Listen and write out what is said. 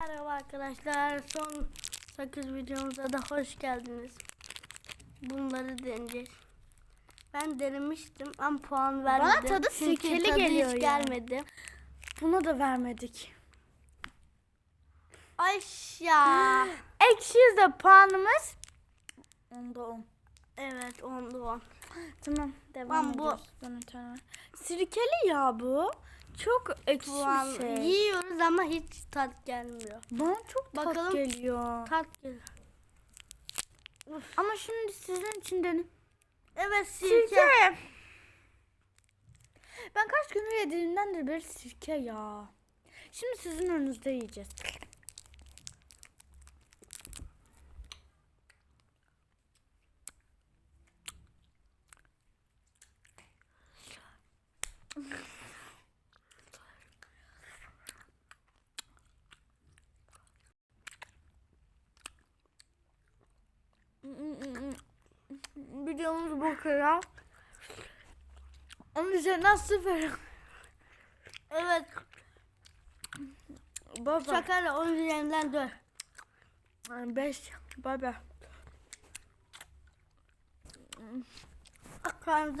Merhaba arkadaşlar. Son 8 videomuza da hoş geldiniz. Bunları deneyeceğiz. Ben denemiştim ama puan vermedim. tadı Çünkü sirkeli tadı geliyor hiç gelmedi. Buna da vermedik. Ay ya. Ekşiyiz de puanımız onda 10. evet ondu on. Tamam devam Lan bu- ediyoruz. Bana tane. Sirkeli ya bu. Çok ekşi Puan bir şey. yiyoruz ama hiç tat gelmiyor. Bana çok tat Bakalım. geliyor. Tat geliyor. Ama şimdi sizin için dedim. Evet sirke. Sirke. Ben kaç gündür yediğimdendir beri sirke ya. Şimdi sizin önünüzde yiyeceğiz. Videomuz bu kadar. Onun üzerinden sıfır. Evet. Baba. Şakayla 10 üzerinden 4. Beş. Baba. Karnınıza